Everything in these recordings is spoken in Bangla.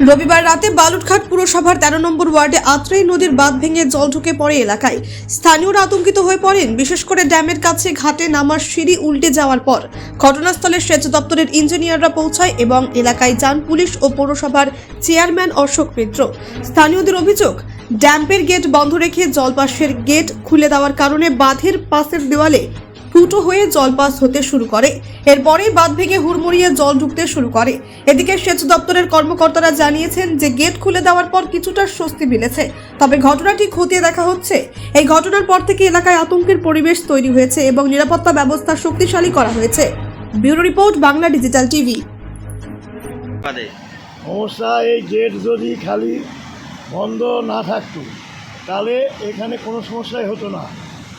রবিবার রাতে বালুরঘাট পুরসভার তেরো নম্বর ওয়ার্ডে আত্রেই নদীর বাঁধ ভেঙে জল ঢুকে পড়ে এলাকায়। স্থানীয়রা আতঙ্কিত হয়ে পড়েন, বিশেষ করে ড্যামের কাছে ঘাটে নামার সিঁড়ি উল্টে যাওয়ার পর। ঘটনাস্থলে সেচ দপ্তরের ইঞ্জিনিয়াররা পৌঁছায় এবং এলাকায় যান পুলিশ ও পৌরসভার চেয়ারম্যান অশোক মিত্র। স্থানীয়দের অভিযোগ, ড্যাম্পের গেট বন্ধ রেখে জলপাশের গেট খুলে দেওয়ার কারণে বাঁধের পাশের দেওয়ালে ফুটো হয়ে জল পাস হতে শুরু করে। এরপরেই বাঁধ ভেঙে হুড়মুড়িয়ে জল ঢুকতে শুরু করে। এদিকে সেচ দপ্তরের কর্মকর্তারা জানিয়েছেন যে গেট খুলে দেওয়ার পর কিছুটা স্বস্তি মিলেছে। তবে ঘটনাটি খতিয়ে দেখা হচ্ছে। এই ঘটনার পর থেকে এলাকায় আতঙ্কের পরিবেশ তৈরি হয়েছে এবং নিরাপত্তা ব্যবস্থা শক্তিশালী করা হয়েছে। Bureau report Bangla digital TV. সমস্যা এই গেট যদি খালি বন্ধ না থাকতো তাহলে এখানে কোনো সমস্যাই হতো না।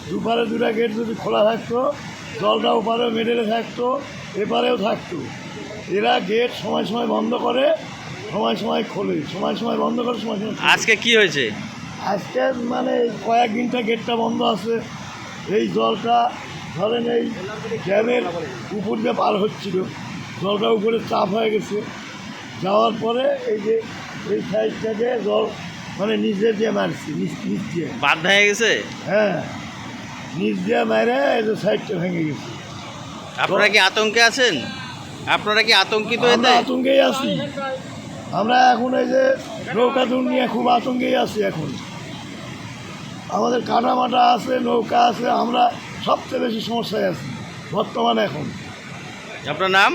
দুপারে দুটা গেট যদি খোলা থাকতো জলটা ওপারেও মেডেলে থাকতো এপারেও থাকতো। এরা গেট সময় সময় বন্ধ করে সময় সময় খোলে সময় সময় বন্ধ করে সময় সময় আজকে কি হয়েছে? আজকে মানে এই কয়েকদিনটা গেটটা বন্ধ আছে। এই জলটা ধরেন এই ড্যামের উপর দিয়ে পার হচ্ছিল। জলটা উপরে চাপ হয়ে গেছে। যাওয়ার পরে এই যে এই সাইড থেকে জল মানে নিজে দিয়ে মারছি নিচ নিচ দিয়ে। বাদ হয়ে গেছে? হ্যাঁ। নিচ দিয়ে মেরে এই যে সাইডটা ভেঙে গেছে। আপনারা কি আতঙ্কে আছেন? আপনারা কি আতঙ্কিত আমরা এতে? আতঙ্কেই আছি। আমরা এখন এই যে নৌকা দূর নিয়ে খুব আতঙ্কেই আছি এখন। আমাদের কাটা মাটা আছে নৌকা আছে আমরা সবচেয়ে বেশি সমস্যায় আছি বর্তমানে এখন। আপনার নাম?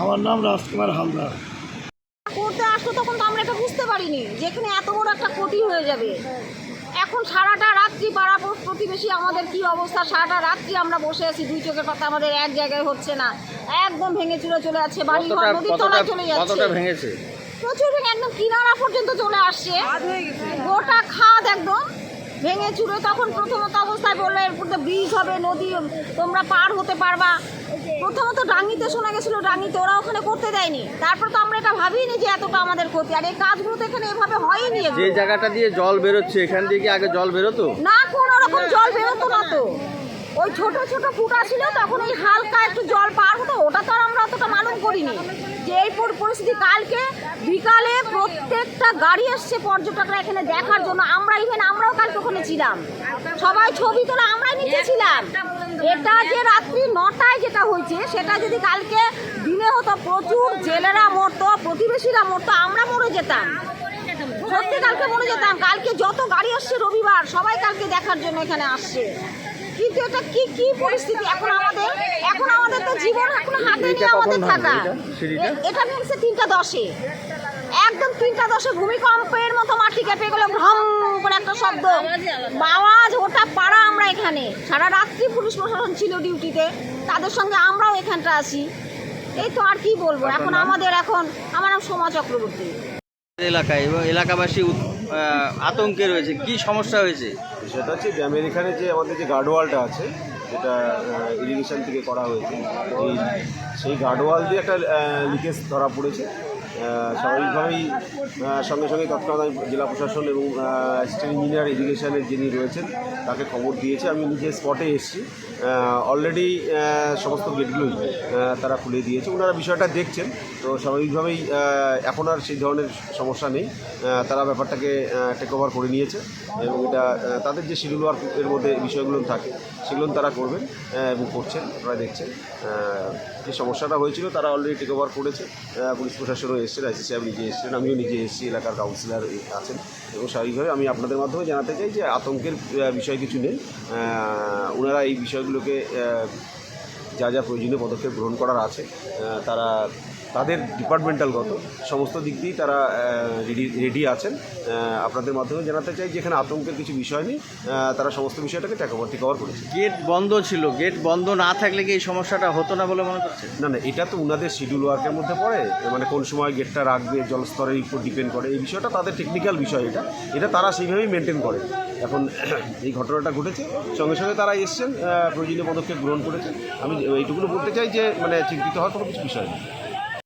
আমার নাম রাজকুমার হালদার। করতে আসতো তখন তো আমরা এটা বুঝতে পারিনি যেখানে এত বড় একটা ক্ষতি হয়ে যাবে। এখন সারাটা রাত্রি পাড়া প্রতিবেশী আমাদের কি অবস্থা? সারাটা রাত্রি আমরা বসে আছি দুই চোখের কথা আমাদের এক জায়গায় হচ্ছে না। একদম ভেঙে চুরে চলে যাচ্ছে বাড়ি ঘর নদীর তলায় চলে যাচ্ছে। প্রচুর ভেঙে একদম কিনারা পর্যন্ত চলে আসছে। গোটা খাদ একদম। ভেঙে চুড়ে তখন প্রথমত অবস্থায় বলল এরপর তো ব্রিজ হবে নদী তোমরা পার হতে পারবা। প্রথমত ডাঙ্গিতে শোনা গেছিল ডাঙ্গিতে ওরা ওখানে করতে দেয়নি। তারপর তো আমরা এটা ভাবিনি যে এতটা আমাদের ক্ষতি। আর এই কাজগুলো তো এখানে এভাবে হয়নি যে জায়গাটা দিয়ে জল বেরোচ্ছে এখান থেকে কি আগে জল বেরোতো? না কোনো রকম জল বেরোতো ওই ছোট ছোট ফুটা ছিল, তখন ওই হালকা একটু জল পার হতো, ওটা তো আর আমরা অতটা মালুম করিনি। যে এই পরিস্থিতি কালকে, বিকালে প্রত্যেকটা গাড়ি এসছে পর্যটকরা এখানে দেখার জন্য। আমরা ইভেন আমরাও কালকে ওখানে ছিলাম। সবাই ছবি তোলা, আমরাই নিচে ছিলাম। এটা যে রাত্রি নটায় যেটা হয়েছে, সেটা যদি কালকে দিনে হতো, প্রচুর জেলেরা মরতো, প্রতিবেশীরা মরতো, আমরা মরে যেতাম। সত্যি কালকে মরে যেতাম। কালকে যত গাড়ি আসছে রবিবার, সবাই কালকে দেখার জন্য এখানে আসছে। কিন্তু এটা কি কি পরিস্থিতি? এখন আমাদের এখন আমাদের তো জীবন এখন হাতে নিয়ে আমাদের থাকা। এটা? এ- তিনটা দশে। একদম তিনটা দশে ভূমিকম্পের মতো মাটি কেঁপে গেল ভ্রম করে একটা শব্দ। আওয়াজ ওটা পাড়া আমরা এখানে। সারা রাত্রি পুলিশ প্রশাসন ছিল ডিউটিতে। তাদের সঙ্গে আমরাও এখানটা আছি। এই তো আর কি বলব? এখন আমাদের এখন আমার নাম সোমা চক্রবর্তী। এলাকায় এলাকাবাসী আতঙ্কে রয়েছে। কি সমস্যা হয়েছে? সেটা হচ্ছে ড্যামের এখানে যে আমাদের যে গার্ডওয়ালটা আছে, যেটা ইরিগেশন থেকে করা হয়েছে সেই গার্ডওয়াল দিয়ে একটা লিকেজ ধরা পড়েছে। স্বাভাবিকভাবেই সঙ্গে সঙ্গে আমি জেলা প্রশাসন এবং অ্যাসিস্ট্যান্ট ইঞ্জিনিয়ার ইরিগেশনের যিনি রয়েছেন, তাকে খবর দিয়েছে। আমি নিজে স্পটে এসেছি। অলরেডি সমস্ত গেটগুলোই তারা খুলে দিয়েছে। ওনারা বিষয়টা দেখছেন। তো স্বাভাবিকভাবেই এখন আর সেই ধরনের সমস্যা নেই। তারা ব্যাপারটাকে টেক ওভার করে নিয়েছে। এবং এটা তাদের যে শিডিউল ওয়ার্ক এর মধ্যে বিষয়গুলো থাকে, সেগুলো তারা করবেন এবং করছেন আপনারা দেখছেন। যে সমস্যাটা হয়েছিল, তারা অলরেডি টেক ওভার করেছে। পুলিশ প্রশাসনও এসছেন আইসি সাহেব নিজে এসছেন, আমিও নিজে এসেছি, এলাকার কাউন্সিলার আছেন। এবং স্বাভাবিকভাবে আমি আপনাদের মাধ্যমে জানাতে চাই যে আতঙ্কের বিষয় কিছু নেই। ওনারা এই বিষয়গুলোকে যা যা প্রয়োজনীয় পদক্ষেপ গ্রহণ করার আছে তারা তাদের ডিপার্টমেন্টালগত সমস্ত দিক দিয়েই তারা রেডি রেডি আছেন। আপনাদের মাধ্যমে জানাতে চাই যে এখানে আতঙ্কের কিছু বিষয় নেই তারা সমস্ত বিষয়টাকে টেক ওভার টেক ওভার করেছে। গেট বন্ধ ছিল। গেট বন্ধ না থাকলে কি এই সমস্যাটা হতো না বলে মনে করছেন? না না এটা তো ওনাদের শিডিউল ওয়ার্কের মধ্যে পড়ে। মানে কোন সময় গেটটা রাখবে জলস্তরের উপর ডিপেন্ড করে এই বিষয়টা তাদের টেকনিক্যাল বিষয় এটা। এটা তারা সেইভাবেই মেনটেন করে। এখন এই ঘটনাটা ঘটেছে। সঙ্গে সঙ্গে তারা এসছেন প্রয়োজনীয় পদক্ষেপ গ্রহণ করেছেন। আমি এইটুকুনো বলতে চাই যে মানে চিন্তিত হওয়ার কোনো কিছু বিষয় নেই।